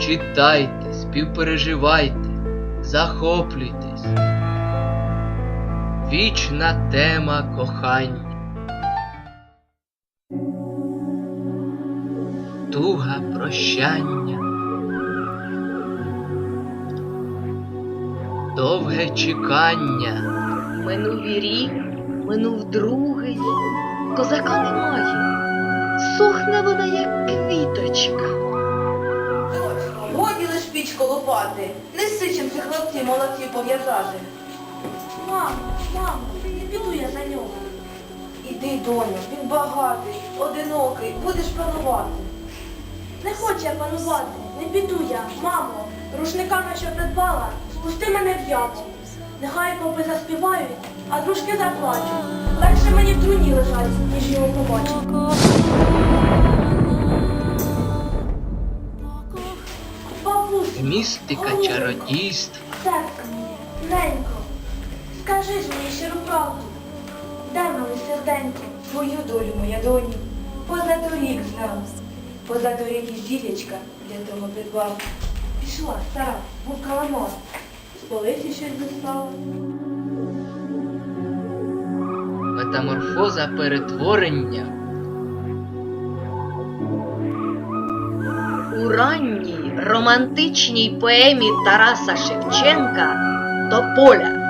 читайте, співпереживайте, захоплюйтесь. Вічна тема кохання. Туга прощання. Довге чекання. Минув рік, минув другий, козака немає. Сохне вона, як квіточка. Лиш неси чим ці хлопці молодці пов'язати. Мамо, мамо, не піду я за нього. Іди, доню, він багатий, одинокий, будеш панувати. Не хочу я панувати, не піду я, мамо. Рушниками, що придбала, спусти мене в яму. Нехай попи заспівають, а дружки заплачуть. Легше мені в труні лежать, ніж його побачити. Містика чародійств. Серце ненько, скажи ж мені щиру правду. Де мене серденько, твою долю, моя доню, поза доріг знав, поза доріг і зілячка для того придбав. Пішла, стара, був каламар, сполиці щось достала. Метаморфоза перетворення. У ранній романтичній поемі Тараса Шевченка Тополя